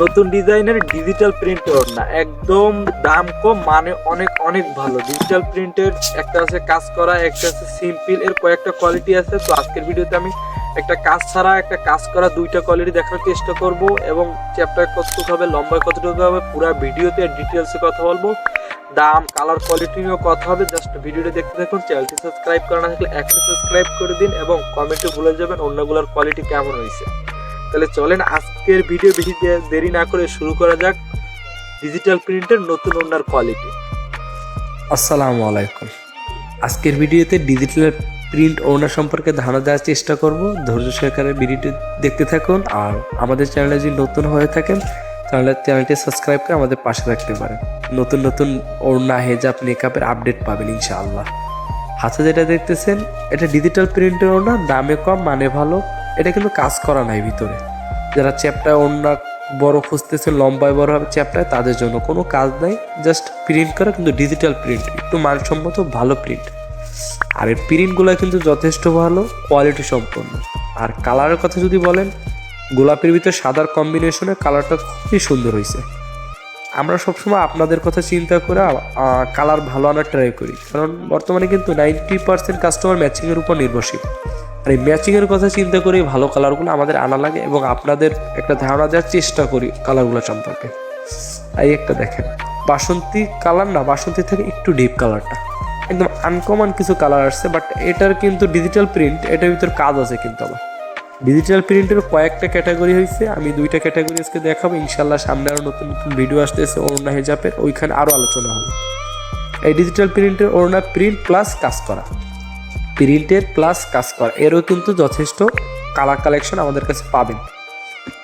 নতুন ডিজাইনের ডিজিটাল প্রিন্টের ওড়না একদম দাম কম মানে অনেক অনেক ভালো। ডিজিটাল প্রিন্টের একটা আছে কাজ করা, একটা আছে সিম্পল এর কয়েকটা কোয়ালিটি আছে। তো আজকের ভিডিওতে আমি একটা কাজ ছাড়া একটা কাজ করা দুইটা কোয়ালিটি দেখার চেষ্টা করব এবং চ্যাপ্টার কতটুকু হবে লম্বায় কতটুকু হবে পুরো ভিডিওতে ডিটেলসে কথা বলব। দাম কালার কোয়ালিটি নিয়েও কথা হবে। জাস্ট ভিডিওটা দেখতে থাকুন চ্যানেলটি সাবস্ক্রাইব করা না থাকলে এখনই সাবস্ক্রাইব করে দিন এবং কমেন্টে ভুলে যাবেন অন্যগুলোর কোয়ালিটি কেমন হয়েছে। তাহলে চলেন আজকের ভিডিও বেশি দেরি না করে শুরু করা যাক। ডিজিটাল প্রিন্টের নতুন ওনার কোয়ালিটি আসসালামু আলাইকুম। আজকের ভিডিওতে ডিজিটাল প্রিন্ট ওনার সম্পর্কে ধারণা দেওয়ার চেষ্টা করব। ধৈর্য সহকারে ভিডিওটি দেখতে থাকুন। আর আমাদের চ্যানেলে যদি নতুন হয়ে থাকেন, তাহলে চ্যানেলটি সাবস্ক্রাইব করে আমাদের পাশে থাকতে পারেন। নতুন নতুন ওড়না হেজাব মেকআপের আপডেট পাবেন, ইনশাআল্লাহ। হাতে যেটা দেখতেছেন, এটা ডিজিটাল প্রিন্টের ওড়না দামে কম মানে ভালো। এটা কিন্তু কাজ করা নাই ভিতরে। যারা চ্যাপটা ওড়না বড় খুঁজতেছে, লম্বায় বড় হবে চ্যাপটায় তাদের জন্য কোনো কাজ নাই। জাস্ট প্রিন্ট করা কিন্তু ডিজিটাল প্রিন্ট একটু মানসম্মত, ভালো প্রিন্ট আর এর প্রিন্টগুলো কিন্তু যথেষ্ট ভালো কোয়ালিটি সম্পন্ন। আর কালারের কথা যদি বলেন, গোলাপের ভিতরে সাদার কম্বিনেশনে কালারটা খুবই সুন্দর হয়েছে আমরা সবসময় আপনাদের কথা চিন্তা করে কালার ভালো আনার ট্রাই করি। কারণ বর্তমানে কিন্তু নাইনটি পার্সেন্ট কাস্টমার ম্যাচিংয়ের উপর নির্ভরশীল। আর এই ম্যাচিংয়ের কথা চিন্তা করে, ভালো কালারগুলো আমাদের আনা লাগে এবং আপনাদের একটা ধারণা দেওয়ার চেষ্টা করি কালারগুলো সম্পর্কে। এই একটা দেখেন, বাসন্তী কালার না, বাসন্তী থেকে একটু ডিপ কালারটা একদম আনকমন কিছু কালার আসছে বাট এটার কিন্তু ডিজিটাল প্রিন্ট এটার ভিতর কাজ আছে কিন্তু আবার। ডিজিটাল প্রিন্টের কয়েকটা ক্যাটাগরি হয়েছে আমি দুইটা ক্যাটাগরি আজকে দেখাবো ইনশাল্লাহ সামনে আরও নতুন নতুন ভিডিও আসতেছে, অরুণা হেজাপের ওইখানে আরও আলোচনা হবে। এই ডিজিটাল প্রিন্টের অরুণা প্রিন্ট প্লাস কাজ করা। প্রিন্টের প্লাস কাজ করা। এরও কিন্তু যথেষ্ট কালার কালেকশন আমাদের কাছে পাবেন।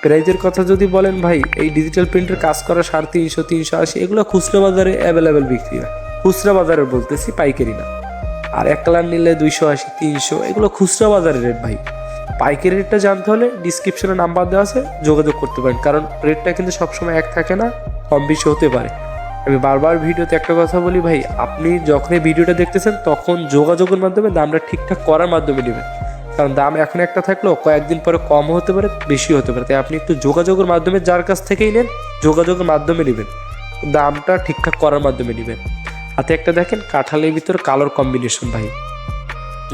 প্রাইজের কথা যদি বলেন ভাই, এই ডিজিটাল প্রিন্টের কাজ করা সাড়ে তিনশো তিনশো আশি, এগুলো খুচরো বাজারে অ্যাভেলেবেল বিক্রি হয়। খুচরা বাজারে বলতেছি পাইকারি না। আর এক কালার নিলে দুইশো আশি, তিনশো, এগুলো খুচরা বাজারের রেট ভাই। পাইকারি রেটটা জানতে হলে ডিসক্রিপশনে নাম্বার দেওয়া আছে, যোগাযোগ করতে পারেন। কারণ রেটটা কিন্তু সবসময় এক থাকে না, কম বেশি হতে পারে। আমি বারবার ভিডিওতে একটা কথা বলি, ভাই, আপনি যখনই ভিডিওটা দেখতেছেন, তখন যোগাযোগের মাধ্যমে দামটা ঠিকঠাক করার মাধ্যমে নেবেন। কারণ দাম এখন একটা থাকলেও কয়েকদিন পরে কম হতে পারে বেশি হতে পারে। তাই আপনি একটু যোগাযোগের মাধ্যমে যার কাছ থেকেই নেন, যোগাযোগের মাধ্যমে নেবেন। দামটা ঠিকঠাক করার মাধ্যমে নেবেন। হাতে একটা দেখেন, কাঁঠালের ভিতর কালোর কম্বিনেশন ভাই।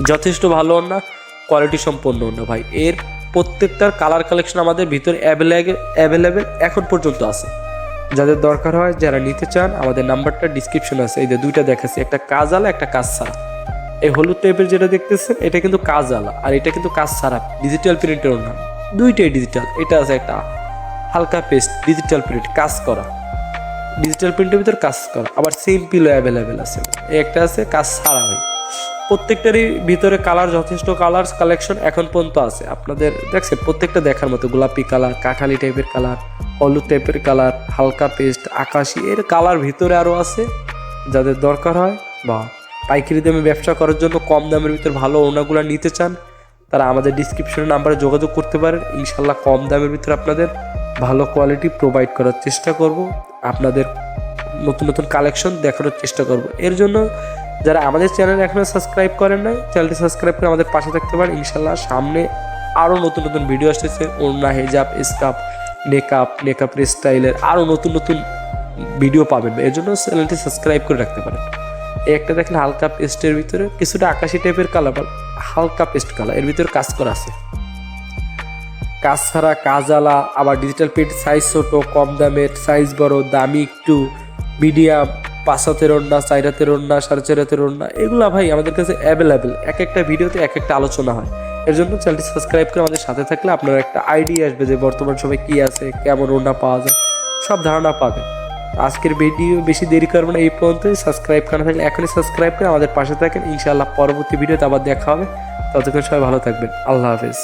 যথেষ্ট ভালো না কোয়ালিটি সম্পন্ন না ভাই। এর প্রত্যেকটার কালার কালেকশন আমাদের ভিতরে অ্যাভেলেবেল অ্যাভেলেবেল এখন পর্যন্ত আছে। যাদের দরকার হয়, যারা নিতে চান, আমাদের নাম্বারটা ডিসক্রিপশন আছে। এই যে দুইটা দেখাচ্ছি, একটা কাজ আলা একটা কাজ ছাড়া। এই হলুদ টাইপের যেটা দেখতেছেন, এটা কিন্তু কাজ আলা আর এটা কিন্তু কাজ ছাড়া ডিজিটাল প্রিন্টের নাম দুইটাই ডিজিটাল এটা আছে একটা হালকা পেস্ট ডিজিটাল প্রিন্ট কাজ করা। ডিজিটাল প্রিন্টের ভিতর কাজ করা, আবার সিম্পলও অ্যাভেলেবেল আছে। একটা আছে, কাজ ছাড়া প্রত্যেকটারই ভিতরে কালার যথেষ্ট কালার কালেকশন এখন পর্যন্ত আছে। আপনাদের দেখছেন, প্রত্যেকটা দেখার মতো গোলাপি কালার কাঠালি টাইপের কালার হলুদ টাইপের কালার হালকা পেস্ট আকাশি, এর কালার ভিতরে আরও আছে, যাদের দরকার হয় বা পাইকারি দামে ব্যবসা করার জন্য কম দামের ভিতর ভালো ওড়নাগুলো নিতে চান, তারা আমাদের ডিসক্রিপশনের নাম্বারে যোগাযোগ করতে পারেন। ইনশাল্লাহ কম দামের ভিতরে আপনাদের ভালো কোয়ালিটি প্রোভাইড করার চেষ্টা করব। আপনাদের নতুন নতুন কালেকশন দেখানোর চেষ্টা করব। এর জন্য যারা আমাদের চ্যানেল এখনও সাবস্ক্রাইব করেন নাই চ্যানেলটি সাবস্ক্রাইব করে আমাদের পাশে থাকতে পারেন। ইনশাল্লাহ সামনে আরও নতুন নতুন ভিডিও আসতেছে, ওড়না হেজাব স্কাপ মেকআপ মেকআপ স্টাইলের আরও নতুন নতুন ভিডিও পাবেন। এর জন্য চ্যানেলটি সাবস্ক্রাইব করে রাখতে পারেন। একটা দেখেন হালকা পেস্টের ভিতরে কিছুটা আকাশি টাইপের কালার হালকা পেস্ট কালারের ভিতরে কাজ করা আছে। কাজ ছাড়া কাজ আলা, আবার ডিজিটাল পেন্ট সাইজ ছোট, কম দামের সাইজ বড়, দামি একটু মিডিয়াম পাঁচ হাতের ওড়না, চার হাতের ওড়না, সাড়ে চার হাতের ওড়না, এগুলো ভাই আমাদের কাছে অ্যাভেলেবেল এক একটা ভিডিওতে এক একটা আলোচনা হয়। এর জন্য চ্যানেলটি সাবস্ক্রাইব করে আমাদের সাথে থাকলে আপনার একটা আইডিয়া আসবে যে বর্তমান সময় কী আছে, কেমন ওড়না পাওয়া যায়, সব ধারণা পাবেন। আজকের ভিডিও বেশি দেরি করব না, এই পর্যন্ত সাবস্ক্রাইব করা থাকলে এখনই সাবস্ক্রাইব করে আমাদের পাশে থাকেন। ইনশাআল্লাহ পরবর্তী ভিডিওতে আবার দেখা হবে। ততক্ষণ সবাই ভালো থাকবেন। আল্লাহ হাফেজ।